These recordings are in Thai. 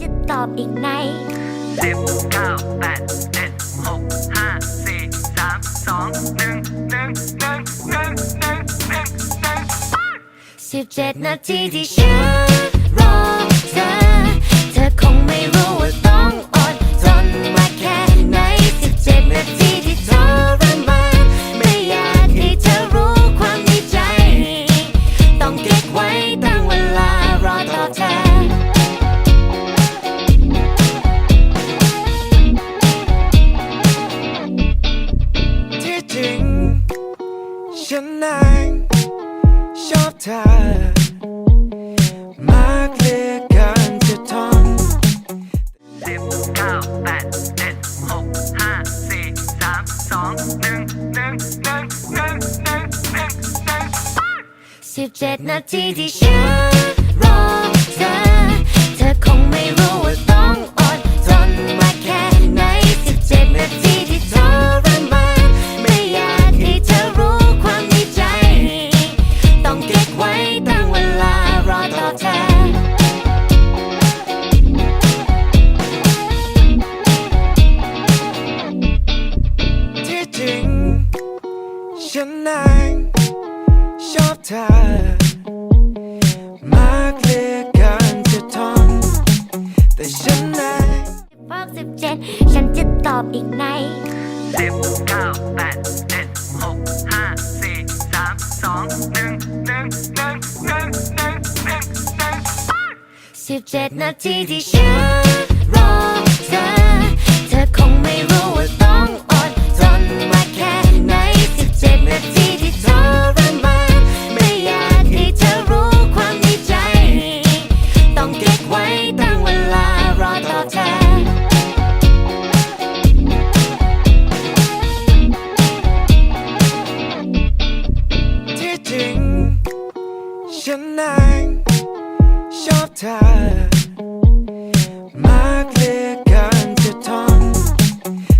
จะตอบอีกในสิบเก้าแปดเจ็ดหกห้าสี่สามสองหนึ่งหนึ่งหนึ่งหนึ่งหนึ่งหนึ่งหนึ่งสิบเจ็ดนาทีที่ฉัน ฉันนั้นชอบเธอมากเหลือเกินจะทนสิบเก้าแปดเจ็ดหกห้าสี่สามสองหนึ่งหนึ่งหนึ่งหนึ่งหนึ่งหนึ่งหนึ่งสิบเจ็ดนาทีที่ฉันรอเธอ ฉันนั้นชอบเธอมากเหลือเกินจะทนแต่ฉันนั้นพกสิบเจ็ดฉันจะตอบอีกในสิบเก้าแปดเจ็ดหกห้าสี่สามสองหนึ่งหนึ่งหนึ่งหนึ่งหนึ่งหนึ่งหนึ่งสิบเจ็ดนาทีที่ฉันรอเธอเธอคงไม่รู้ว่า เธอมากเลือเกินจะทน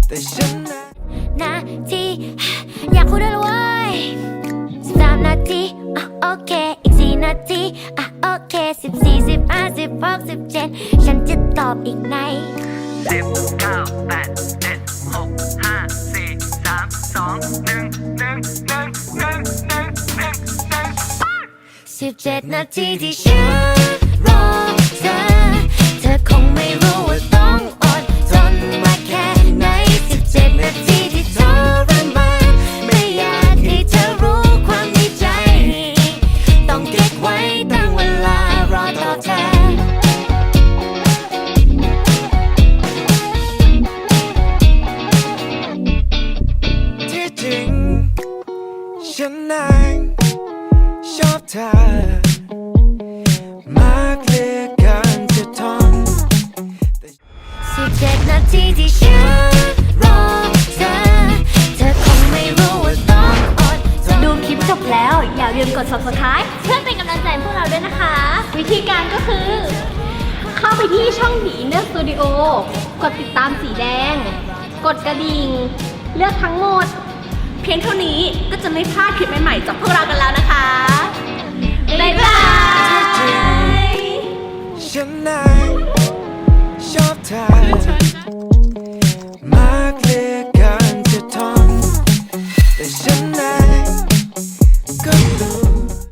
แต่ฉันนาทีอยากพูดด้วยเลว้ยสามนาทีอะโอเค อีกสี่นาทีอะโอเคสิบสี่สิบห้าสิบหกสิบเจ็ดฉันจะตอบอีกในสิบเก้าแปดเจ็ดหกห้าสี่สามสองหนึ่งหนึ่งหนึ่งหนึ่งหนึ่งหนึ่งหนึ่งสิบเจ็ดนาทีที่ฉัน เธอ เธอคงไม่รู้ว่าต้องอดทนมาแค่ไหนสิบเจ็ดนาทีที่ทรมานไม่อยากให้เธอรู้ความในใจ ต้องเก็บไว้ตั้งเวลารอต่อเธอ ที่จริงฉันนั้นชอบเธอ ทีที่ฉันรอเธอ เธอคงไม่รู้ว่าต้องอดทน ดูคลิปจบแล้ว อย่าลืมกด subscribe เพื่อเป็นกำลังใจให้พวกเราด้วยนะคะ วิธีการก็คือ เข้าไปที่ช่องผีเลือกสตูดิโอกดติดตามสีแดง กดกระดิ่ง เลือกทั้งหมด เพียงเท่านี้ก็จะไม่พลาดคลิปใหม่ๆจากพวกเรากันแล้วนะคะบ๊ายบาย